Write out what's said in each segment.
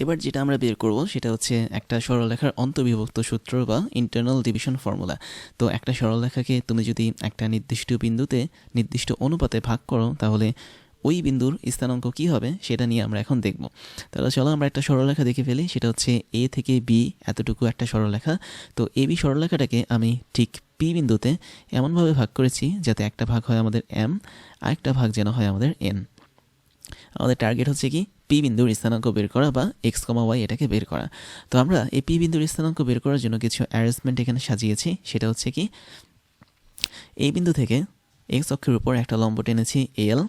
এবার যেটা আমরা বের করব সেটা হচ্ছে একটা সরলরেখার অন্তর্বিভক্ত সূত্র বা ইন্টারনাল ডিভিশন ফর্মুলা তো একটা সরলরেখাকে তুমি যদি একটা নির্দিষ্ট বিন্দুতে নির্দিষ্ট অনুপাতে ভাগ করো, তাহলে ওই বিন্দুর স্থানাঙ্ক কী হবে সেটা নিয়ে আমরা এখন দেখব। তাহলে চলো আমরা একটা সরলরেখা দেখে ফেলি, সেটা হচ্ছে এ থেকে বি এতটুকু একটা সরলরেখা। তো এ বি সরলরেখাটাকে আমি ঠিক পি বিন্দুতে এমনভাবে ভাগ করেছি যাতে একটা ভাগ হয় আমাদের এম আরেকটা ভাগ যেন হয় আমাদের এন আমাদের টার্গেট হচ্ছে কি? পি বিন্দুর স্থানাঙ্ক বের করা বা এক্স কমা ওয়াই এটাকে বের করা। তো আমরা এই পি বিন্দুর স্থানাঙ্ক বের করার জন্য কিছু অ্যারেঞ্জমেন্ট এখানে সাজিয়েছি। সেটা হচ্ছে কি, এই বিন্দু থেকে এক্স অক্ষের উপর একটা লম্ব টেনেছি এল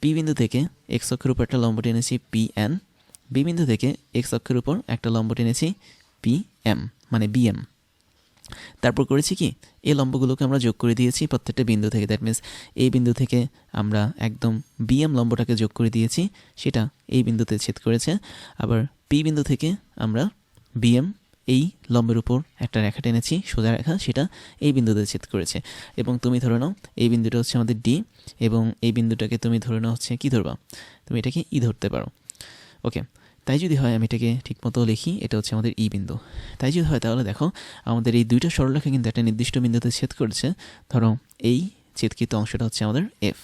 পি বিন্দু থেকে এক্স অক্ষের উপর একটা লম্ব টেনেছি পি এন বি বিন্দু থেকে এক্স অক্ষের উপর একটা লম্ব টেনেছি পি এম মানে বিএম তারপর করেছি কি? এই লম্বগুলোকে আমরা যোগ করে দিয়েছি প্রত্যেকটা বিন্দু থেকে। দ্যাট মিন্স এই বিন্দু থেকে আমরা একদম বিএম লম্বটাকে যোগ করে দিয়েছি, সেটা এই বিন্দুতে ছেদ করেছে। আবার পি বিন্দু থেকে আমরা বিএম এই লম্বের উপর একটা রেখা টেনেছি, সোজা রেখা, সেটা এই বিন্দুতে ছেদ করেছে। এবং তুমি ধরে নাও, এই বিন্দুটা হচ্ছে আমাদের ডি এবং এই বিন্দুটাকে তুমি ধরে নাও হচ্ছে কী ধরবা? তুমি এটাকে ই ধরতে পারো। ওকে তাই যদি হয় আমি এটাকে ঠিকমতো লিখি, এটা হচ্ছে আমাদের ই বিন্দু। তাই যদি হয় তাহলে দেখো, আমাদের এই দুইটা সরলরেখা কিন্তু একটা নির্দিষ্ট বিন্দুতে ছেদ করেছে। ধরো, এই ছেদকৃত অংশটা হচ্ছে আমাদের এফ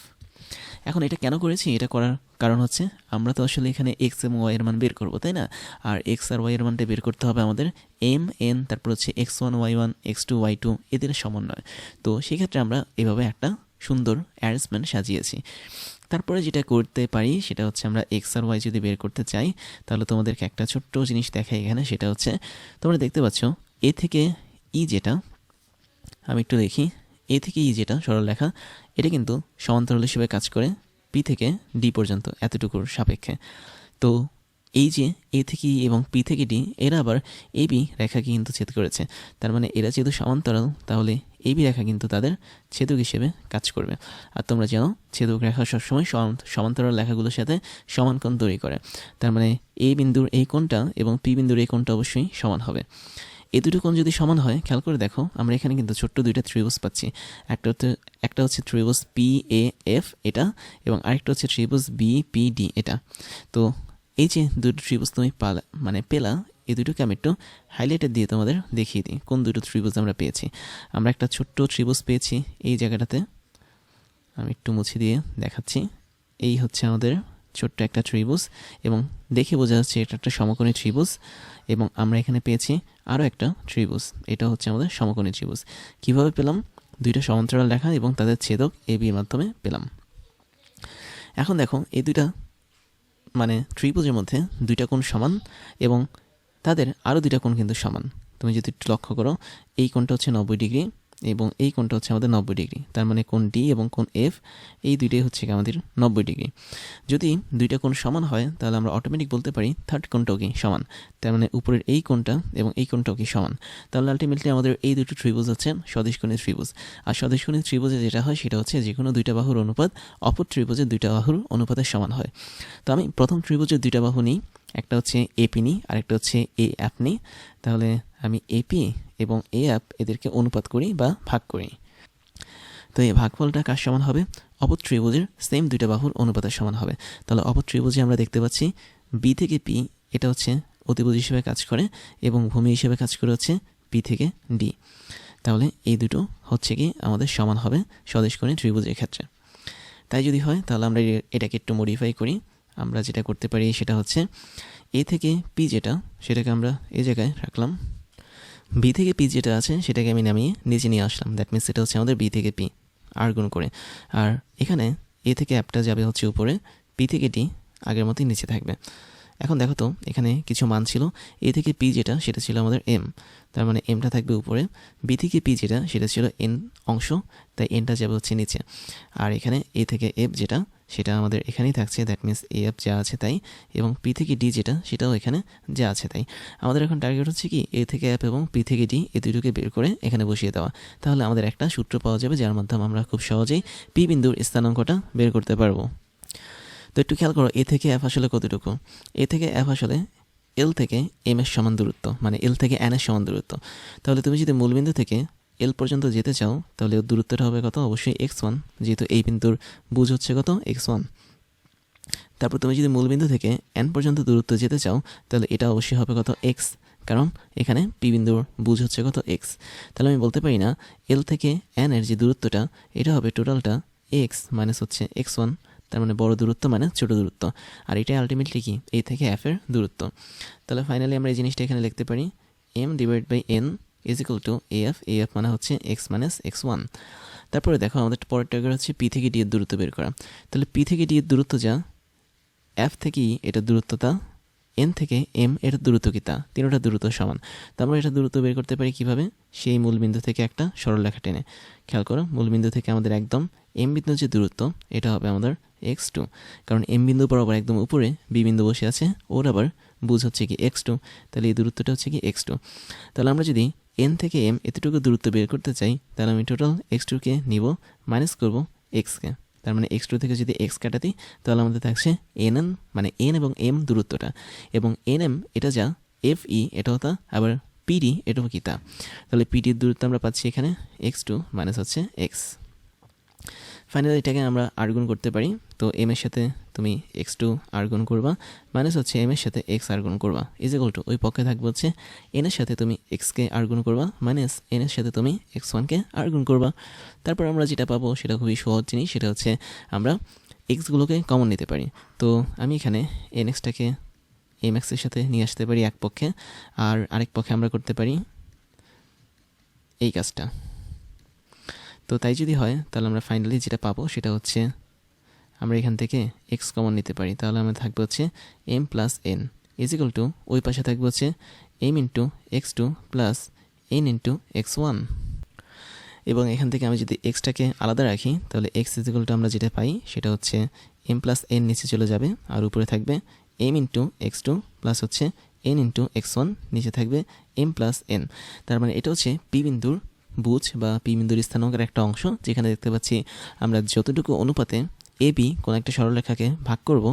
এখন এটা কেন করেছি? এটা করার কারণ হচ্ছে, আমরা তো আসলে এখানে এক্স এবং ওয়াই এর মান বের করব, তাই না? আর এক্স আর ওয়াই এর মানটা বের করতে হবে আমাদের এম এন তারপর হচ্ছে X one Y one X two Y two এদের সমন্বয়। তো সেক্ষেত্রে আমরা এভাবে একটা সুন্দর অ্যারেঞ্জমেন্ট সাজিয়েছি। তারপরে যেটা করতে পারি, সেটা হচ্ছে আমরা এক্স আর ওয়াই যদি বের করতে চাই, তাহলে তোমাদেরকে একটা ছোট্ট জিনিস দেখাই এখানে, সেটা হচ্ছে, তোমরা দেখতে পাচ্ছ, এ থেকে ই যেটা, আমি একটু দেখি, এ থেকে ই যেটা, সরল লেখা, এটা কিন্তু সমান্তরাল হিসেবে কাজ করে, পি থেকে ডি পর্যন্ত, এতটুকুর সাপেক্ষে। তো এই যে এ থেকে এবং পি থেকে ডি, এরা আবার এ, বি রেখাকে কিন্তু ছেদ করেছে। তার মানে এরা যেহেতু সমান্তরাল, তাহলে এ, বি রেখা কিন্তু তাদের ছেদক হিসেবে কাজ করবে। আর তোমরা জানো, ছেদক রেখা সবসময় সমান্তরাল লেখাগুলোর সাথে সমান কোণ তৈরি করে। তার মানে এ বিন্দুর এই কোণটা এবং পি বিন্দুর এই কোণটা অবশ্যই সমান হবে। এই দুটো কোণ যদি সমান হয়, খেয়াল করে দেখো, আমরা এখানে কিন্তু ছোট্ট দুইটা ত্রিভুজ পাচ্ছি। একটা হচ্ছে একটা হচ্ছে ত্রিভুজ পি, এ, এফ, এটা, এবং আরেকটা হচ্ছে ত্রিভুজ বি, পি, ডি, এটা। তো এই যে দুটো ত্রিভুজ তুমি পালা মানে পেলা, এই দুটোকে আমি একটু হাইলাইটার দিয়ে তোমাদের দেখিয়ে দিই, কোন দুটো ত্রিভুজ আমরা পেয়েছি। আমরা একটা ছোট্ট ত্রিভুজ পেয়েছি এই জায়গাটাতে। আমি একটু মুছে দিয়ে দেখাচ্ছি। এই হচ্ছে আমাদের ছোট্ট একটা ত্রিভুজ এবং দেখে বোঝা যাচ্ছে এটা একটা সমকোণী ত্রিভুজ এবং আমরা এখানে পেয়েছি আরও একটা ত্রিভুজ এটা হচ্ছে আমাদের সমকোণী ত্রিভুজ কীভাবে পেলাম? দুইটা সমান্তরাল লেখা এবং তাদের ছেদক এ বির মাধ্যমে পেলাম। এখন দেখো, এই দুইটা মানে ত্রিভুজের মধ্যে দুইটা কোণ সমান এবং তাদের আরও দুইটা কোণ কিন্তু সমান। তুমি যদি লক্ষ্য করো, এই কোণটা হচ্ছে নব্বই ডিগ্রি। এবং এই কোণটা হচ্ছে আমাদের নব্বই ডিগ্রি। তার মানে কোণ ডি এবং কোণ এফ, এই দুইটাই হচ্ছে আমাদের নব্বই ডিগ্রি। যদি দুইটা কোণ সমান হয়, তাহলে আমরা অটোমেটিক বলতে পারি থার্ড কোণটাও কি সমান। তার মানে উপরের এই কোণটা এবং এই কোণটাও কি সমান। তাহলে আলটিমেটলি আমাদের এই দুটো ত্রিভুজ হচ্ছে স্বদেশকোণী ত্রিভুজ। আর স্বদেশকোণী ত্রিভুজে যেটা হয়, সেটা হচ্ছে যে কোনো দুইটা বাহুর অনুপাত অপর ত্রিভুজের দুইটা বাহুর অনুপাতের সমান হয়। তো আমি প্রথম ত্রিভুজের দুইটা বাহু নিই, একটা হচ্ছে এপি নিই আর একটা হচ্ছে এ অ্যাপ নিই। তাহলে আমি এপি এবং এ অ্যাপ এদেরকে অনুপাত করি বা ভাগ করি। তো এই ভাগফলটা কার সমান হবে? অপর ত্রিভুজের সেম দুইটা বাহুর অনুপাতের সমান হবে। তাহলে অপর ত্রিভুজে আমরা দেখতে পাচ্ছি বি থেকে পি এটা হচ্ছে অতিভুজ হিসেবে কাজ করে এবং ভূমি হিসেবে কাজ করে হচ্ছে পি থেকে ডি তাহলে এই দুটো হচ্ছে কি আমাদের সমান হবে স্বদেশকোণী ত্রিভুজের ক্ষেত্রে। তাই যদি হয়, তাহলে আমরা এটাকে একটু মডিফাই করি। আমরা যেটা করতে পারি সেটা হচ্ছে এ থেকে পি যেটা, সেটাকে আমরা এ জায়গায় রাখলাম। বি থেকে পি যেটা আছে, সেটাকে আমি নামিয়ে নিচে নিয়ে আসলাম। দ্যাট মিনস এটা হচ্ছে আমাদের বি থেকে পি আর গুণ করে। আর এখানে এ থেকে অ্যাপটা যাবে হচ্ছে উপরে পি থেকে ডি আগের মতোই নিচে থাকবে। এখন দেখো তো, এখানে কিছু মান ছিল। এ থেকে পি যেটা, সেটা ছিল আমাদের এম তার মানে এমটা থাকবে উপরে। বি থেকে পি যেটা, সেটা ছিল এন অংশ। তাই এনটা যাবে হচ্ছে নিচে। আর এখানে এ থেকে এফ যেটা সেটা আমাদের এখানেই থাকছে। দ্যাট মিনস এ এফ যা আছে তাই। এবং পি থেকে ডি যেটা, সেটাও এখানে যা আছে তাই। আমাদের এখন টার্গেট হচ্ছে কি এ থেকে অ্যাপ এবং পি থেকে ডি এই দুটোকে বের করে এখানে বসিয়ে দেওয়া। তাহলে আমাদের একটা সূত্র পাওয়া যাবে, যার মাধ্যমে আমরা খুব সহজেই পি বিন্দুর স্থানাঙ্কটা বের করতে পারব। তো একটু খেয়াল করো এ থেকে এফ আসলে কতটুকু? এ থেকে এফ আসলে এল থেকে এম এর সমান দূরত্ব মানে এল থেকে এন এর সমান দূরত্ব। তাহলে তুমি যদি মূলবিন্দু থেকে এল পর্যন্ত যেতে চাও, তাহলে দূরত্বটা হবে কত? অবশ্যই এক্স ওয়ান যেহেতু এই বিন্দুর বুঝ হচ্ছে কত? এক্স ওয়ান তারপর তুমি যদি মূলবিন্দু থেকে এন পর্যন্ত দূরত্ব যেতে চাও, তাহলে এটা অবশ্যই হবে কত? এক্স কারণ এখানে পি বিন্দুর বুঝ হচ্ছে কত? এক্স তাহলে আমি বলতে পারি না এল থেকে এন এর যে দূরত্বটা, এটা হবে টোটালটা এক্স মাইনাস হচ্ছে এক্স ওয়ান তার মানে বড় দূরত্ব মানে ছোট দূরত্ব। আর এটাই আলটিমেটলি কি? এই থেকে এফ এর দূরত্ব। তাহলে ফাইনালি আমরা এই জিনিসটা এখানে লিখতে পারি M divide by N is equal to F F মানে হচ্ছে এক্স মাইনাস এক্স ওয়ান তারপরে দেখো আমাদের পরের টার্গেট হচ্ছে পি থেকে ডি এর দূরত্ব বের করা। তাহলে পি থেকে ডি এর দূরত্ব যা এফ থেকেই এটার দূরত্বতা এন থেকে এম এটার দূরত্ব কি তা, তিনোটা দূরত্ব সমান। তো এটা দূরত্ব বের করতে পারি কীভাবে? সেই মূলবিন্দু থেকে একটা সরলরেখা টেনে। খেয়াল করো, মূলবিন্দু থেকে আমাদের একদম এম বিন্দু যে দূরত্ব, এটা হবে আমাদের এক্স টু কারণ এম বিন্দু বরাবর একদম উপরে বি বিন্দু বসে আছে, ওর আবার বুঝ হচ্ছে কি এক্স টু তাহলে এই দূরত্বটা হচ্ছে কি এক্স টু তাহলে আমরা যদি এন থেকে এম এতটুকু দূরত্ব বের করতে চাই, তাহলে আমি টোটাল এক্স টুকে নিব মাইনাস করব এক্সকে তার মানে এক্স টু থেকে যদি এক্স কাটাতি, তাহলে আমাদের থাকছে এন এন মানে এন এবং এম দূরত্বটা। এবং এন এম এটা যা এফ ই এটাও তা, আবার পিডি এটাও কি তা। তাহলে পিডির দূরত্ব আমরা পাচ্ছি এখানে এক্স টু মাইনাস হচ্ছে এক্স ফাইনালি এটাকে আমরা আর্গুন করতে পারি। তো এম এর সাথে তুমি এক্স টু আর্গুন করবা মাইনাস হচ্ছে এম এর সাথে এক্স আর্গুন করবা। ইজ ইকুয়াল টু ওই পক্ষে থাকবে হচ্ছে এন এর সাথে তুমি এক্সকে আর্গুন করবা মাইনাস এন এর সাথে তুমি এক্স ওয়ানকে আর্গুন করবা। তারপর আমরা যেটা পাবো সেটা খুবই সহজ জিনিস, সেটা হচ্ছে আমরা এক্সগুলোকে কমন নিতে পারি। তো আমি এখানে এন এক্সটাকে এম এক্সের সাথে নিয়ে আসতে পারি এক পক্ষে, আর আরেক পক্ষে আমরা করতে পারি এই কাজটা। তো তাই যদি হয়, তাহলে আমরা ফাইনালি যেটা পাবো সেটা হচ্ছে আমরা এখান থেকে এক্স কমন নিতে পারি, তাহলে আমরা থাকবে হচ্ছে M plus N is equal to ওই পাশে থাকবে হচ্ছে M into X two plus N into X one এবং এখান থেকে আমি যদি এক্সটাকে আলাদা রাখি, তাহলে এক্স ইজিক্যাল টু আমরা যেটা পাই সেটা হচ্ছে এম প্লাস এন নিচে চলে যাবে, আর উপরে থাকবে M into X two plus হচ্ছে এন ইন্টু এক্স ওয়ান নিচে থাকবে এম প্লাস এন তার মানে এটা হচ্ছে পি বিন্দুর বুঝ বা পি বিন্দুর স্থানাঙ্কের একটা অংশ, যেখানে দেখতে পাচ্ছি আমরা যতটুকু অনুপাতে এ বি কোনো একটা সরলরেখাকে ভাগ করব,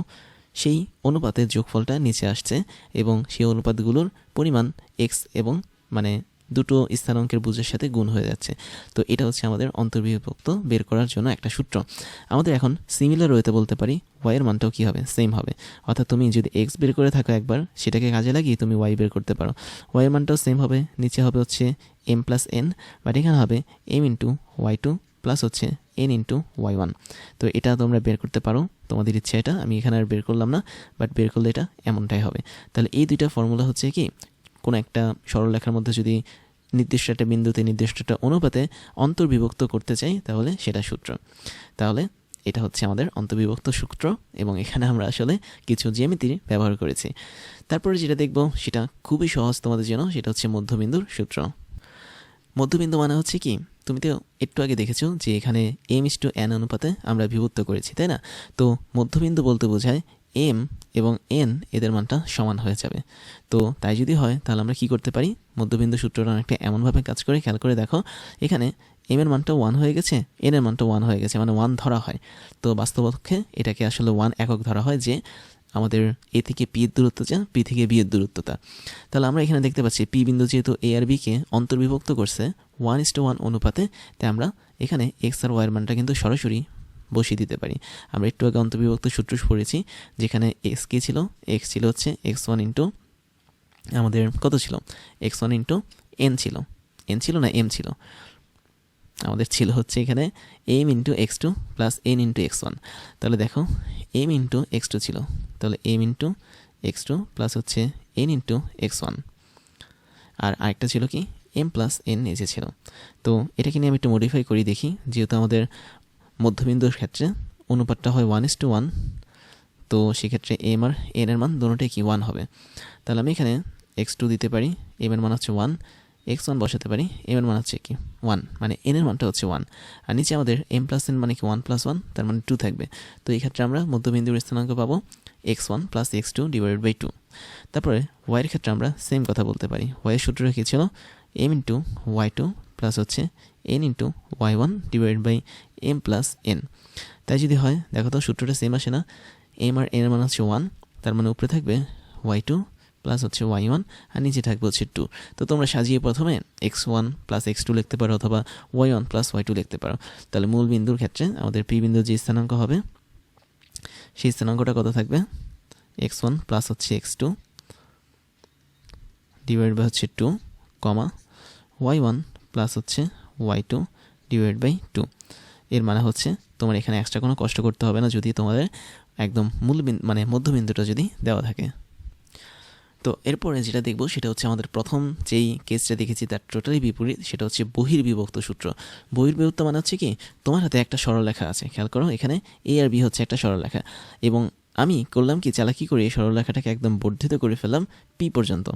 সেই অনুপাতের যোগফলটা নিচে আসছে এবং সেই অনুপাতগুলোর পরিমাণ এক্স এবং মানে দুটো স্থানাঙ্কের বুঝের সাথে গুণ হয়ে যাচ্ছে। তো এটা হচ্ছে আমাদের অন্তর্বিভক্ত বের করার জন্য একটা সূত্র। আমাদের এখন সিমিলার রয়েতে বলতে পারি ওয়াইয়ের মানটাও কী হবে? সেম হবে। অর্থাৎ তুমি যদি এক্স বের করে থাকো একবার, সেটাকে কাজে লাগিয়ে তুমি ওয়াই বের করতে পারো। ওয়াইয়ের মানটাও সেম হবে। নিচে হবে হচ্ছে এম প্লাস এন বাট এখানে হবে M into Y two plus হচ্ছে এন ইন্টু ওয়াই ওয়ান তো এটা তোমরা বের করতে পারো। তোমাদের ইচ্ছে এটা, আমি এখানে আর বের করলাম না বাট বের করলে এটা এমনটাই হবে। তাহলে এই দুইটা ফর্মুলা হচ্ছে কি, কোনো একটা সরলরেখার মধ্যে যদি নির্দিষ্ট একটা বিন্দুতে নির্দিষ্ট একটা অনুপাতে অন্তর্বিভক্ত করতে চাই, তাহলে সেটা সূত্র। তাহলে এটা হচ্ছে আমাদের অন্তর্বিভক্ত সূত্র, এবং এখানে আমরা আসলে কিছু জ্যামিতির ব্যবহার করেছি। তারপরে যেটা দেখব, সেটা খুবই সহজ তোমাদের জন্য, সেটা হচ্ছে মধ্যবিন্দুর সূত্র। মধ্যবিন্দু মানে হচ্ছে কি তুমি তো একটু আগে দেখেছ যে এখানে এম ইস টু এন অনুপাতে আমরা বিভক্ত করেছি, তাই না? তো মধ্যবিন্দু বলতে বোঝায় এম এবং এন এদের মানটা সমান হয়ে যাবে। তো তাই যদি হয়, তাহলে আমরা কি করতে পারি? মধ্যবিন্দু সূত্রটা অনেকটা এমনভাবে কাজ করে, খেয়াল করে দেখো। এখানে এম এর মানটা ওয়ান হয়ে গেছে এন এর মানটা ওয়ান হয়ে গেছে মানে ওয়ান ধরা হয়। তো বাস্তবপক্ষে এটাকে আসলে ওয়ান একক ধরা হয় যে আমাদের এ থেকে পি এর দূরত্ব যা, পি থেকে বি এর দূরত্বটা তাহলে আমরা এখানে দেখতে পাচ্ছি, পি বিন্দু যেহেতু এ আর বিকে অন্তর্বিভক্ত করছে ওয়ান ইস টু ওয়ান অনুপাতে, তাই আমরা এখানে এক্স আর ওয়াইয়ের মানটা কিন্তু সরাসরি বসিয়ে দিতে পারি। আমরা একটু আগে অন্তর্বিভক্ত সূত্র পড়েছি, যেখানে এক্স কী ছিল? এক্স ছিল হচ্ছে এক্স ওয়ান ইন্টু আমাদের কত ছিল? এক্স ওয়ান ইন্টু এন ছিল। এন ছিল না এম ছিল। আমাদের ছিল হচ্ছে এখানে M into X two plus N into X one তাহলে দেখো এম ইন্টু এক্স টু ছিল। তাহলে M into X two plus হচ্ছে এন ইন্টু এক্স ওয়ান আর আরেকটা ছিল কি? এম প্লাস এন নিচে ছিল। তো এটাকে নিয়ে আমি একটু মডিফাই করি দেখি। যেহেতু আমাদের মধ্যবিন্দুর ক্ষেত্রে অনুপাতটা হয় ওয়ান ইস টু ওয়ান তো সেক্ষেত্রে এম আর এন এর মান দুটোটাই কি ওয়ান হবে। তাহলে আমি এখানে এক্স টু দিতে পারি এম এর মান হচ্ছে ওয়ান এক্স ওয়ান বসাতে পারি এম এর মান হচ্ছে কি? ওয়ান মানে এন এর মানটা হচ্ছে ওয়ান আর নিচে আমাদের এম প্লাস এন মানে কি ওয়ান প্লাস ওয়ান তার মানে টু থাকবে। তো এই ক্ষেত্রে আমরা মধ্যবিন্দুর স্থানাঙ্ক পাবো X one plus X two divided by two তারপরে ওয়াইয়ের ক্ষেত্রে আমরা সেম কথা বলতে পারি। ওয়াইয়ের সূত্রটা কী ছিল? M into Y two plus হচ্ছে N into Y one divide by M plus N তাই যদি হয়, দেখো তো সূত্রটা সেম আসে না। এম আর এন এর মান হচ্ছে ওয়ান তার মানে উপরে থাকবে ওয়াই টু প্লাস হচ্ছে ওয়াই ওয়ান আর নিচে থাকবে হচ্ছে টু তো তোমরা সাজিয়ে প্রথমে X one plus X two লিখতে পারো অথবা Y one plus Y two লিখতে পারো। তাহলে মূল বিন্দুর ক্ষেত্রে আমাদের পি বিন্দুর যে স্থানাঙ্ক হবে, সেই স্থানাঙ্কটা কত থাকবে? এক্স ওয়ান প্লাস হচ্ছে এক্স টু ডিভাইড বাই হচ্ছে two comma Y one plus হচ্ছে Y two divide by two এর মানে হচ্ছে তোমার এখানে এক্সট্রা কোনো কষ্ট করতে হবে না যদি তোমাদের একদম মূল মানে মধ্যবিন্দুটা যদি দেওয়া থাকে। তো এরপরে যেটা দেখব সেটা হচ্ছে আমাদের প্রথম যেই কেসটা দেখেছি তার টোটালি বিপরীত, সেটা হচ্ছে বহির্বিভক্ত সূত্র। বহির্বিভক্ত মানে হচ্ছে কি? তোমার হাতে একটা সরলরেখা আছে, খেয়াল করো, এখানে এ আর বি হচ্ছে একটা সরলরেখা। এবং আমি করলাম কি, চালাকি করে এই সরলরেখাটাকে একদম বর্ধিত করে ফেললাম পি পর্যন্ত।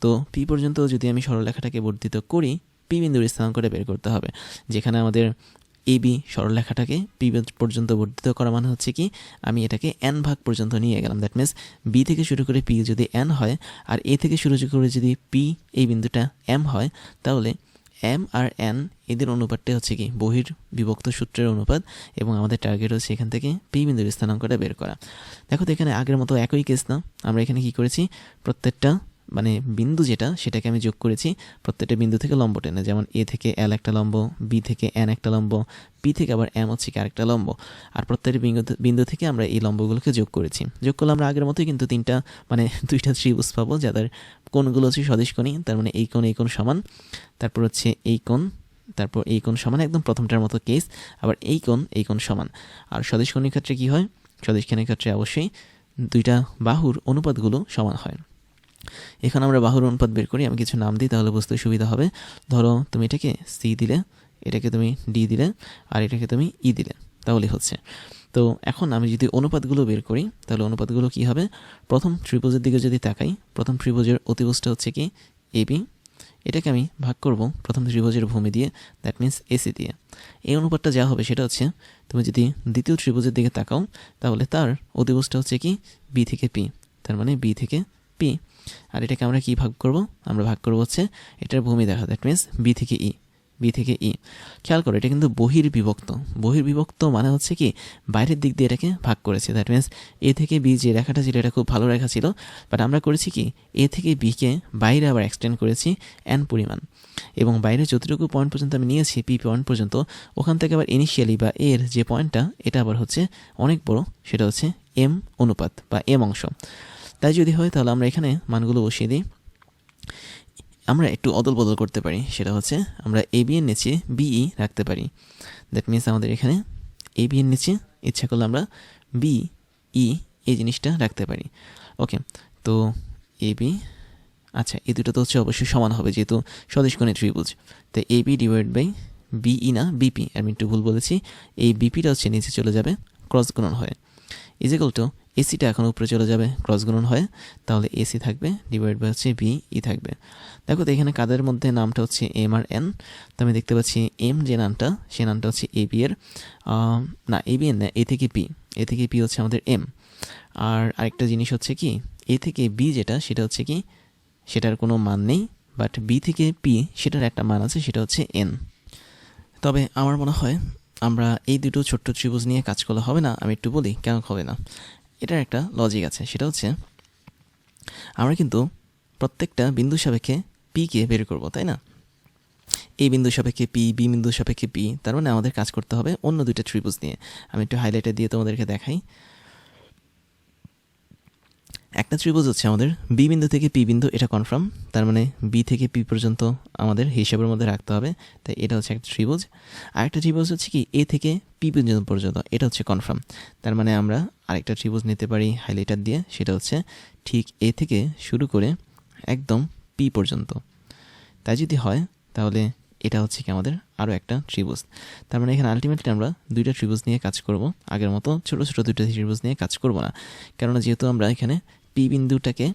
তো পি পর্যন্ত যদি আমি সরলরেখাটাকে বর্ধিত করি পি বিন্দুর স্থানাঙ্কটা বের করতে হবে। যেখানে আমাদের এ, বি সরলরেখাটাকে পি পর্যন্ত বর্ধিত করা মানে হচ্ছে কি, আমি এটাকে এন ভাগ পর্যন্ত নিয়ে গেলাম। দ্যাট মিনস বি থেকে শুরু করে পি যদি এন হয়, আর এ থেকে শুরু করে যদি পি এই বিন্দুটা এম হয়, তাহলে এম আর এন এদের অনুপাতটা হচ্ছে কি, বহির বিভক্ত সূত্রের অনুপাত, এবং আমাদের টার্গেট হচ্ছে এখান থেকে পি বিন্দুর স্থানাঙ্কটা বের করা। দেখো তো এখানে আগের মতো একই কেস না, আমরা এখানে কি করেছি, প্রত্যেকটা মানে বিন্দু যেটা, সেটাকে আমি যোগ করেছি প্রত্যেকটা বিন্দু থেকে লম্ব টেনে। যেমন এ থেকে এল একটা লম্ব বি থেকে এন একটা লম্ব পি থেকে আবার এম হচ্ছে কি আরেকটা লম্ব। আর প্রত্যেকটা বিন্দু থেকে আমরা এই লম্বগুলোকে যোগ করেছি। যোগ করলে আমরা আগের মতোই কিন্তু তিনটা মানে দুইটা ত্রিভুজ পাবো, যাদের কোণগুলো হচ্ছে সদিশ তার মানে এই কোণ এই কোণ সমান। তারপর হচ্ছে এই কোণ, তারপর এই কোণ সমান, একদম প্রথমটার মতো কেস আবার এই কোণ এই কোণ সমান। আর স্বদেশ কোণের ক্ষেত্রে কী হয়? স্বদেশ কোণের ক্ষেত্রে অবশ্যই দুইটা বাহুর অনুপাতগুলো সমান হয়। এখানে আমরা বাহুর অনুপাত বের করি, আমি কিছু নাম দিই, তাহলে বুঝতে সুবিধা হবে। ধরো, তুমি এটাকে সি দিলে, এটাকে তুমি ডি দিলে, আর এটাকে তুমি ই দিলে তাহলে হচ্ছে। তো এখন আমি যদি অনুপাতগুলো বের করি, তাহলে অনুপাতগুলো কি হবে? প্রথম ত্রিভুজের দিকে যদি তাকাই, প্রথম ত্রিভুজের অতিভুজটা হচ্ছে কি? এবি এটাকে আমি ভাগ করব প্রথম ত্রিভুজের ভূমি দিয়ে দ্যাট মিন্স এসি দিয়ে। এই অনুপাতটা যা হবে সেটা হচ্ছে, তুমি যদি দ্বিতীয় ত্রিভুজের দিকে তাকাও, তাহলে তার অতিভুজটা হচ্ছে কি? বি থেকে পি তার মানে বি থেকে পি আর এটাকে আমরা কি ভাগ করব? আমরা ভাগ করব হচ্ছে এটার ভূমি দেখা দ্যাট মিনস বি থেকে ই বি থেকে ই খেয়াল করো, এটা কিন্তু বহির্বিভক্ত। বহির্বিভক্ত মানে হচ্ছে কি, বাইরের দিক দিয়ে এটাকে ভাগ করেছে। দ্যাট মিনস এ থেকে বি যে রেখাটা ছিল, এটা খুব ভালো রেখা ছিল। বাট আমরা করেছি কি এ থেকে বিকে বাইরে আবার এক্সটেন্ড করেছি এন পরিমাণ। এবং বাইরে যতটুকু পয়েন্ট পর্যন্ত আমি নিয়েছি পি পয়েন্ট পর্যন্ত, ওখান থেকে আবার ইনিশিয়ালি বা এর যে পয়েন্টটা এটা আবার হচ্ছে অনেক বড়, সেটা হচ্ছে এম অনুপাত বা এম অংশ। তাই যদি হয় তাহলে আমরা এখানে মানগুলো বসিয়ে দিই। আমরা একটু অদল বদল করতে পারি, সেটা হচ্ছে আমরা এ বি এর নিচে বিই রাখতে পারি। দ্যাট মিনস আমাদের এখানে এ বি এর নিচে ইচ্ছা করলে আমরা বি ই এই জিনিসটা রাখতে পারি। ওকে তো এ বি আচ্ছা এই দুটো তো হচ্ছে অবশ্যই সমান হবে যেহেতু স্বদেশ কোণে ত্রিভুজ। তো A B divide by BE না বিপি আমি একটু ভুল বলেছি। এই বিপিটা হচ্ছে নিচে চলে যাবে ক্রস গুণন হয়ে। ইজিক্যাল টু এসিটা এখন উপরে চলে যাবে ক্রস গুণন হয়ে, তাহলে এসি থাকবে ডিভাইড বাই হচ্ছে বি ই থাকবে। দেখো তো এখানে কাদের মধ্যে নামটা হচ্ছে এম আর এন তো আমি দেখতে পাচ্ছি এম যে নামটা, সে নামটা হচ্ছে এ বি এর না এ বি এন না এ থেকে পি এ থেকে পি হচ্ছে আমাদের এম আর আরেকটা জিনিস হচ্ছে কি এ থেকে বি যেটা, সেটা হচ্ছে কি, সেটার কোনো মান নেই বাট বি থেকে পি সেটার একটা মান আছে, সেটা হচ্ছে এন তবে আমার মনে হয়, আমরা এই দুটো ছোট্ট ত্রিভুজ নিয়ে কাজ করলে হবে না, আমি একটু বলি, কেন হবে না? এটার একটা লজিক আছে, সেটা হচ্ছে আমরা কিন্তু প্রত্যেকটা বিন্দু সাপেক্ষে পিকে বের করব, তাই না? এই বিন্দু সাপেক্ষে পি বি বিন্দু সাপেক্ষে পি তার মানে আমাদের কাজ করতে হবে অন্য দুইটা ত্রিভুজ নিয়ে। আমি একটু হাইলাইটে দিয়ে তোমাদেরকে দেখাই। একটা ত্রিভুজ হচ্ছে আমাদের। বি বিন্দু থেকে পি বিন্দু, এটা কনফার্ম তার মানে বি থেকে পি পর্যন্ত আমাদের হিসাবের মধ্যে রাখতে হবে। তাই এটা হচ্ছে একটা ত্রিভুজ। আরেকটা ত্রিভুজ হচ্ছে কি? এ থেকে পি পর্যন্ত পর্যন্ত, এটা হচ্ছে কনফার্ম তার মানে আমরা আরেকটা ত্রিভুজ নিতে পারি হাইলাইটার দিয়ে, সেটা হচ্ছে ঠিক এ থেকে শুরু করে একদম পি পর্যন্ত। তাই যদি হয়, তাহলে এটা হচ্ছে কি আমাদের আরও একটা ত্রিভুজ। তার মানে এখানে আলটিমেটলি আমরা দুইটা ত্রিভুজ নিয়ে কাজ করব। আগের মতো ছোটো ছোটো দুইটা ত্রিভুজ নিয়ে কাজ করব না। কেননা যেহেতু আমরা এখানে পি বিন্দুটাকে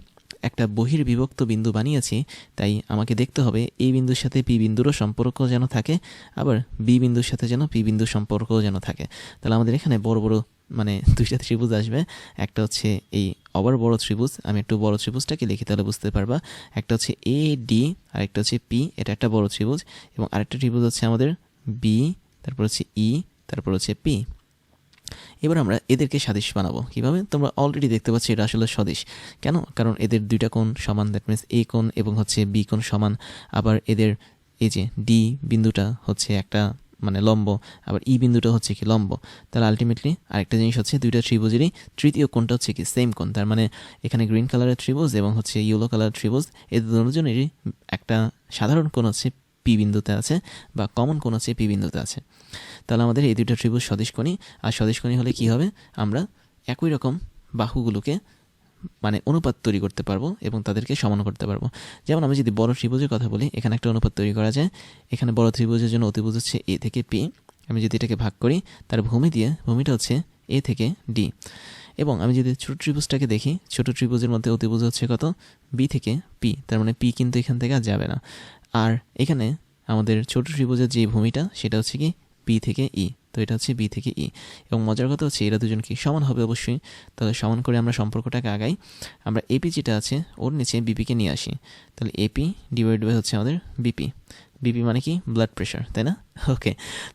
একটা বহির্বিভক্ত বিন্দু বানিয়েছি, তাই আমাকে দেখতে হবে এই বিন্দুর সাথে পি বিন্দুরও সম্পর্ক যেন থাকে, আবার বি বিন্দুর সাথে যেন পি বিন্দুর সম্পর্কও যেন থাকে। তাহলে আমাদের এখানে বড় বড় মানে দুইটা ত্রিভুজ আসবে, একটা হচ্ছে এই অবার বড় ত্রিভুজ, আমি একটু বড় ত্রিভুজটাকে লিখি তাহলে বুঝতে পারবা। একটা হচ্ছে এ, ডি আর একটা হচ্ছে পি, এটা একটা বড় ত্রিভুজ, এবং আরেকটা ত্রিভুজ হচ্ছে আমাদের বি, তারপর হচ্ছে ই, তারপর হচ্ছে পি। এবার আমরা এদেরকে স্বাদেশ বানাবো। কীভাবে? তোমরা অলরেডি দেখতে পাচ্ছ এটা আসলে স্বদেশ। কেন? কারণ এদের দুইটা কোণ সমান দ্যাট মিনস এ কোণ এবং হচ্ছে বি কোণ সমান। আবার এদের এই যে ডি বিন্দুটা হচ্ছে একটা মানে লম্ব, আবার ই বিন্দুটা হচ্ছে কি লম্ব। তাহলে আলটিমেটলি আরেকটা জিনিস হচ্ছে দুইটা ত্রিভুজেরই তৃতীয় কোণটা হচ্ছে কি সেম কোণ। তার মানে এখানে গ্রিন কালারের ত্রিভুজ এবং হচ্ছে ইয়েলো কালারের ত্রিভুজ। এদের দুজনেরই একটা সাধারণ কোণ হচ্ছে পি বিন্দুতে আছে বা কমন কোণ হচ্ছে পি বিন্দুতে আছে। তাহলে আমাদের এই দুইটা ত্রিভুজ সদিশকণি আর সদিশকণি হলে কি হবে? আমরা একই রকম বাহুগুলোকে মানে অনুপাত তৈরি করতে পারব এবং তাদেরকে সমান করতে পারব। যেমন আমি যদি বড় ত্রিভুজের কথা বলি, এখানে একটা অনুপাত তৈরি করা যায়। এখানে বড় ত্রিভুজের জন্য অতিভুজ হচ্ছে এ থেকে পি। আমি যদি এটাকে ভাগ করি, তার ভূমি দিয়ে ভূমিটা হচ্ছে এ থেকে ডি। এবং আমি যদি ছোট ত্রিভুজটাকে দেখি, ছোট ত্রিভুজের মধ্যে অতিভুজ হচ্ছে কত? বি থেকে পি। তার মানে পি কিন্তু এখান থেকে আর যাবে না। আর এখানে আমাদের ছোট ত্রিভুজের যে ভূমিটা, সেটা হচ্ছে কি বি থেকে ই তো এটা হচ্ছে বি থেকে ই এবং মজার কথা হচ্ছে এরা দুজন কি সমান হবে অবশ্যই। তাহলে সমান করে আমরা সম্পর্কটাকে আগাই। আমরা এপি যেটা আছে, ওর নিচে বিপিকে নিয়ে আসি। তাহলে এপি ডিভাইড বাই হচ্ছে আমাদের বিপি বিপি মানে কি? ব্লাড প্রেশার তাই না? ওকে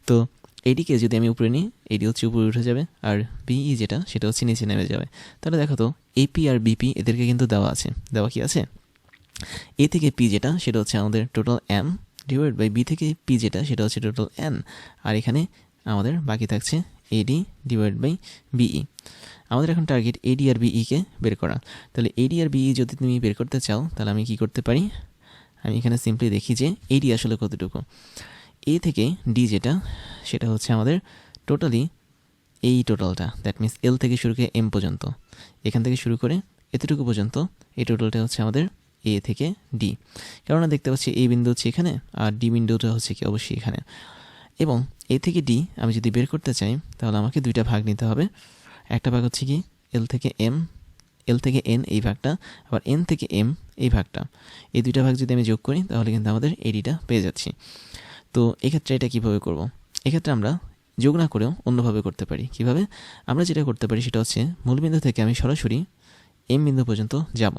তো এডিকে যদি আমি উপরে নিই এডি হচ্ছে উপরে উঠে যাবে। আর বিই যেটা, সেটা হচ্ছে নিচে নেমে যাবে। তাহলে দেখো তো এপি আর বিপি এদেরকে কিন্তু দেওয়া আছে। দেওয়া কি আছে? এ থেকে পি যেটা, সেটা হচ্ছে আমাদের total M divide by B থেকে পি যেটা, সেটা হচ্ছে টোটাল এন আর এখানে আমাদের বাকি থাকছে এডি ডিভাইড বাই বিই আমাদের এখন টার্গেট এডি আর বিইকে বের করা। তাহলে এডি আর বিই যদি তুমি বের করতে চাও, তাহলে আমি কি করতে পারি? আমি এখানে সিম্পলি দেখি যে এডি আসলে কতটুকু। এ থেকে ডি যেটা, সেটা হচ্ছে আমাদের টোটালি এই টোটালটা দ্যাট মিনস এল থেকে শুরু করে এম পর্যন্ত। এখান থেকে শুরু করে এতটুকু পর্যন্ত এই টোটালটা হচ্ছে আমাদের এ থেকে ডি কেননা দেখতে পাচ্ছি এই বিন্দু হচ্ছে এখানে, আর ডি বিন্দুটা হচ্ছে কি অবশ্যই এখানে। এবং এ থেকে ডি আমি যদি বের করতে চাই, তাহলে আমাকে দুইটা ভাগ নিতে হবে। একটা ভাগ হচ্ছে কি এল থেকে এম এল থেকে এন এই ভাগটা, আবার এন থেকে এম এই ভাগটা। এই দুইটা ভাগ যদি আমি যোগ করি, তাহলে কিন্তু আমাদের এডিটা পেয়ে যাচ্ছি। তো এক্ষেত্রে এটা কীভাবে করব। এক্ষেত্রে আমরা যোগ না করেও অন্যভাবে করতে পারি। কীভাবে? আমরা যেটা করতে পারি সেটা হচ্ছে মূলবিন্দু থেকে আমি সরাসরি এম বিন্দু পর্যন্ত যাব।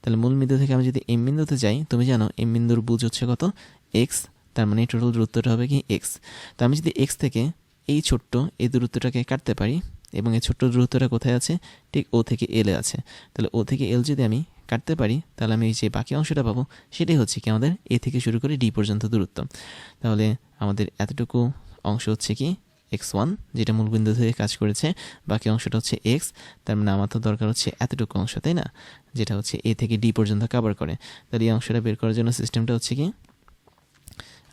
তাহলে মূল বিন্দু থেকে আমি যদি এম বিন্দুতে যাই, তুমি জানো এম বিন্দুর বুঝ হচ্ছে কত? এক্স তার মানে টোটাল দূরত্বটা হবে কি? এক্স তো আমি যদি এক্স থেকে এই ছোট্ট এই দূরত্বটাকে কাটতে পারি, এবং এই ছোট্ট দূরত্বটা কোথায় আছে? ঠিক ও থেকে এলে আছে। তাহলে ও থেকে এল যদি আমি কাটতে পারি, তাহলে আমি এই যে বাকি অংশটা পাবো, সেটাই হচ্ছে কি আমাদের এ থেকে শুরু করে ডি পর্যন্ত দূরত্ব। তাহলে আমাদের এতটুকু অংশ হচ্ছে কি? এক্স ওয়ান যেটা মূলবিন্দু থেকে কাজ করেছে, বাকি অংশটা হচ্ছে এক্স তার মানে আমার তো দরকার হচ্ছে এতটুকু অংশ, তাই না? যেটা হচ্ছে এ থেকে ডি পর্যন্ত কাভার করে। তাহলে এই অংশটা বের করার জন্য সিস্টেমটা হচ্ছে কি?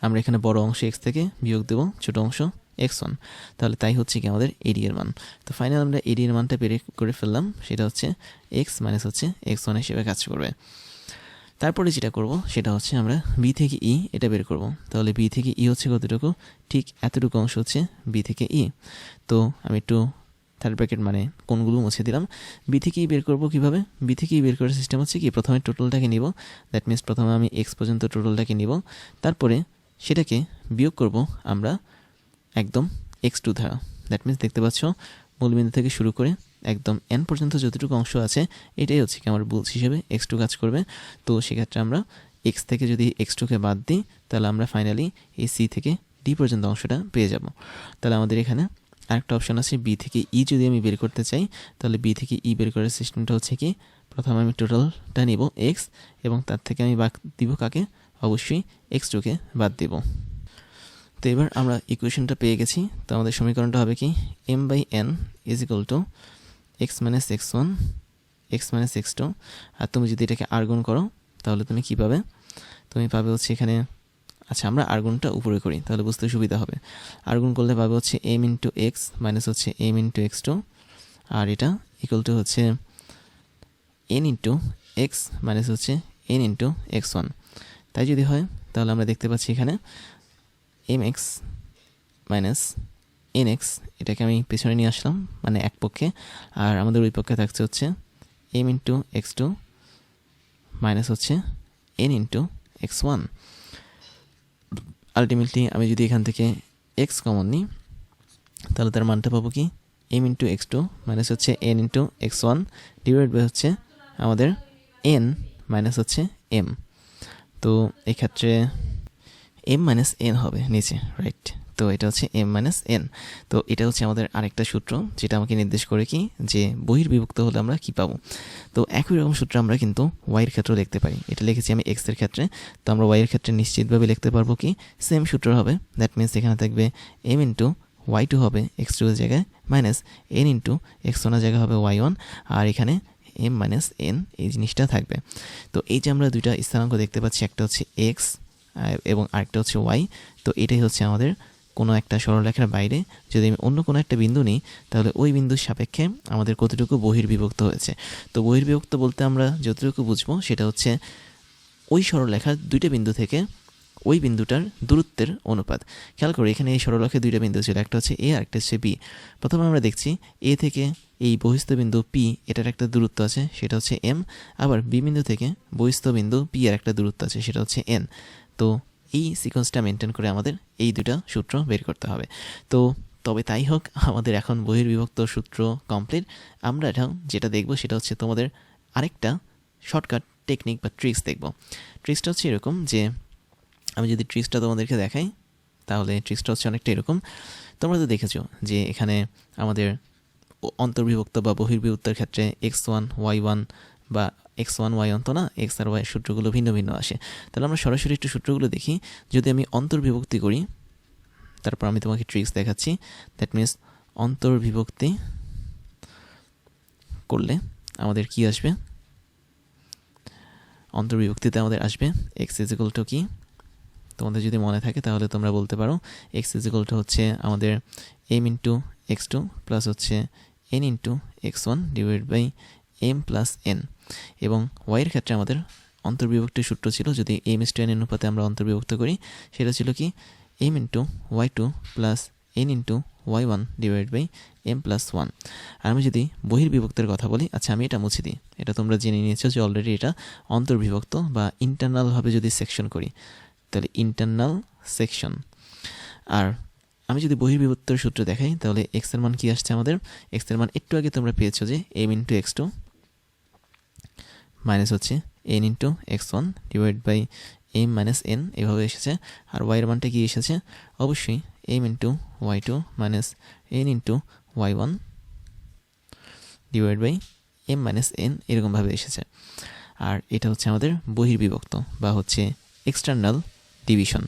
আমরা এখানে বড় অংশ এক্স থেকে বিয়োগ দেবো, ছোট অংশ এক্স ওয়ান তাহলে তাই হচ্ছে কি আমাদের এডি মান। তো ফাইনাল আমরা এডি মানটা বের করে ফেললাম, সেটা হচ্ছে এক্স মাইনাস হচ্ছে এক্স ওয়ান হিসেবে কাজ করবে। তারপরে যেটা করব, সেটা হচ্ছে আমরা বি থেকে ই এটা বের করব। তাহলে বি থেকে ই হচ্ছে কতটুকু? ঠিক এতটুকু অংশ হচ্ছে বি থেকে ই তো আমি একটু থার্ড ব্র্যাকেট মানে কোনগুলো মুছে দিলাম। বি থেকেই বের করব কীভাবে? বি থেকেই বের করার সিস্টেম হচ্ছে কি, প্রথমে টোটালটাকে নিব। দ্যাট মিনস প্রথমে আমি এক্স পর্যন্ত টোটালটাকে নিব। তারপরে সেটাকে বিয়োগ করব আমরা একদম এক্স টু ধারা দ্যাট মিনস দেখতে পাচ্ছ, মূলবিন্দু থেকে শুরু করে একদম এন পর্যন্ত যতটুকু অংশ আছে, এটাই হচ্ছে কি আমার বুলস হিসেবে এক্স টু কাজ করবে। তো সেক্ষেত্রে আমরা এক্স থেকে যদি এক্স টুকে বাদ দিই, তাহলে আমরা ফাইনালি এই সি থেকে ডি পর্যন্ত অংশটা পেয়ে যাব। তাহলে আমাদের এখানে আরেকটা অপশন আছে বি থেকে ই যদি আমি বের করতে চাই, তাহলে বি থেকে ই বের করার সিস্টেমটা হচ্ছে কি, প্রথমে আমি টোটালটা নিব এক্স এবং তার থেকে আমি বাদ দিব কাকে? অবশ্যই এক্স টুকে বাদ দিব। তো এবার আমরা ইকুয়েশনটা পেয়ে গেছি। তো আমাদের সমীকরণটা হবে কি M by N is equal to X minus X one X minus X two. আর তুমি যদি এটাকে আর্গুন করো, তাহলে তুমি কী পাবে? তুমি পাবে হচ্ছে এখানে আচ্ছা আমরা আর্গুনটা উপরে করি, তাহলে বুঝতে সুবিধা হবে। আর্গুন করলে পাবে হচ্ছে এম ইন্টু এক্স মাইনাস হচ্ছে এম ইন্টু এক্স টু। আর এটা ইকুয়াল টু হচ্ছে এন ইন্টু এক্স মাইনাস হচ্ছে এন ইন্টু এক্স ওয়ান। তাই যদি হয়, তাহলে আমরা দেখতে পাচ্ছি এখানে M X minus N X এটাকে আমি পেছনে নিয়ে আসলাম মানে এক পক্ষে। আর আমাদের ওই পক্ষে থাকছে হচ্ছে M into X two minus হচ্ছে N into X one ultimately আমি যদি এখান থেকে এক্স কমন নিই, তাহলে তার মানটা পাবো কি? M into X two minus হচ্ছে N into X one divide by হচ্ছে আমাদের এন মাইনাস হচ্ছে এম তো এক্ষেত্রে এম মাইনাস এন হবে, নিচে রাইট তো এটা হচ্ছে এম মাইনাস এন। তো এটা হচ্ছে আমাদের আরেকটা সূত্র, যেটা আমাকে নির্দেশ করে কি, যে বহির্বিভক্ত হলে আমরা কি পাবো? তো একই রকম সূত্র আমরা কিন্তু ওয়াইয়ের ক্ষেত্রেও লিখতে পারি। এটা লিখেছি আমি এক্সের ক্ষেত্রে। তো আমরা ওয়াইয়ের ক্ষেত্রে নিশ্চিতভাবে লিখতে পারব কি সেম সূত্র হবে। দ্যাট মিনস এখানে থাকবে এম ইন্টু ওয়াই টু হবে এক্স টু জায়গায় মাইনাস এন ইন্টু এক্স ওয়ানের জায়গায় হবে ওয়াই ওয়ান আর এখানে এম মাইনাস এন এই জিনিসটা থাকবে। তো এই যে আমরা দুইটা স্থানাঙ্ক দেখতে পাচ্ছি, একটা হচ্ছে এক্স এবং আরেকটা হচ্ছে ওয়াই তো এটাই হচ্ছে আমাদের কোনো একটা সরলরেখার বাইরে যদি আমি অন্য কোনো একটা বিন্দু নিই, তাহলে ওই বিন্দুর সাপেক্ষে আমাদের কতটুকু বহির্বিভক্ত হয়েছে? তো বহির্বিভক্ত বলতে আমরা যতটুকু বুঝব সেটা হচ্ছে ওই সরলরেখার দুইটা বিন্দু থেকে ওই বিন্দুটার দূরত্বের অনুপাত। খেয়াল করে, এখানে এই সরলরেখায় দুইটা বিন্দু ছিল, একটা হচ্ছে এ আর একটা হচ্ছে বি প্রথমে আমরা দেখছি এ থেকে এই বহিস্থ বিন্দু পি এটার একটা দূরত্ব আছে, সেটা হচ্ছে এম আবার বি বিন্দু থেকে বহিস্থ বিন্দু পি এর একটা দূরত্ব আছে, সেটা হচ্ছে এন তো এই সিকোয়েন্সটা মেনটেন করে আমাদের এই দুটা সূত্র বের করতে হবে। তো তবে তাই হোক, আমাদের এখন বহির্বিভক্ত সূত্র কমপ্লিট আমরা এটা যেটা দেখব সেটা হচ্ছে তোমাদের আরেকটা শর্টকাট টেকনিক বা ট্রিক্স দেখব। ট্রিক্সটা হচ্ছে এরকম যে, আমি যদি ট্রিক্সটা তোমাদেরকে দেখাই, তাহলে ট্রিক্সটা হচ্ছে অনেকটা এরকম। তোমরা তো দেখেছ যে এখানে আমাদের অন্তর্বিভক্ত বা বহির্বিভক্তের ক্ষেত্রে এক্স ওয়ান ওয়াই ওয়ান বা এক্স ওয়ান ওয়াই অন্ত না? এক্স আর ওয়াই সূত্রগুলো ভিন্ন ভিন্ন আসে। তাহলে আমরা সরাসরি একটু সূত্রগুলো দেখি। যদি আমি অন্তর্বিভক্তি করি, তারপর আমি তোমাকে ট্রিক্স দেখাচ্ছি। দ্যাট মিনস অন্তর্বিভক্তি করলে আমাদের কি আসবে? অন্তর্বিভক্তিতে আমাদের আসবে এক্স ইজিকল টু কি? তোমাদের যদি মনে থাকে তাহলে তোমরা বলতে পারো। এক্স ইজিকল টু হচ্ছে আমাদের M into X two plus হচ্ছে N into X one divide by M plus N এবং ওয়াইয়ের ক্ষেত্রে আমাদের অন্তর্বিভক্তির সূত্র ছিল, যদি এম ইস টু এন অনুপাতে আমরা অন্তর্বিভক্ত করি, সেটা ছিল কি? M into Y two plus N into Y one divide by M plus one আর আমি যদি বহির্বিভক্তের কথা বলি আচ্ছা আমি এটা মুছে দিই। এটা তোমরা জেনে নিয়েছো যে অলরেডি এটা অন্তর্বিভক্ত বা ইন্টারনালভাবে যদি সেকশন করি, তাহলে ইন্টারনাল সেকশন আর আমি যদি বহির্বিভক্তের সূত্র দেখাই, তাহলে এক্সের মান কী আসছে আমাদের? এক্সের মান একটু আগে তোমরা পেয়েছ যে M into X two minus হচ্ছে N into X one divide by M minus N এভাবে এসেছে। আর ওয়াইয়ের মানটা কি এসেছে? অবশ্যই M into Y two minus N into Y one divide by M minus N এরকমভাবে এসেছে। আর এটা হচ্ছে আমাদের বহির্বিভক্ত বা হচ্ছে এক্সটার্নাল ডিভিশন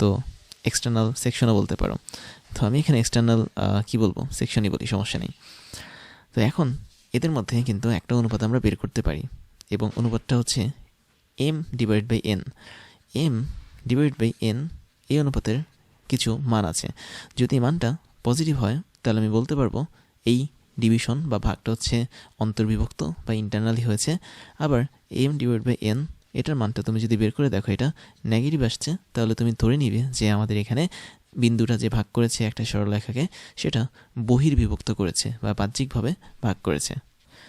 তো এক্সটার্নাল সেকশনও বলতে পারো। তো আমি এখানে এক্সটার্নাল কি বলব? সেকশনই বলি, সমস্যা নেই। তো এখন এদের মধ্যে কিন্তু একটা অনুপাত আমরা বের করতে পারি। এবং অনুপাতটা হচ্ছে M divide by N M divide by N এই অনুপাতের কিছু মান আছে। যদি মানটা পজিটিভ হয়, তাহলে আমি বলতে পারব এই ডিভিশন বা ভাগটা হচ্ছে অন্তর্বিভক্ত বা ইন্টারনালি হয়েছে। আবার এম ডিভাইড বাই এন এটার মানটা তুমি যদি বের করে দেখো, এটা নেগেটিভ আসছে, তাহলে তুমি ধরে নিবে যে আমাদের এখানে বিন্দুটা যে ভাগ করেছে একটা সরলরেখাকে, সেটা বহির্বিভক্ত করেছে বা বাহ্যিকভাবে ভাগ করেছে।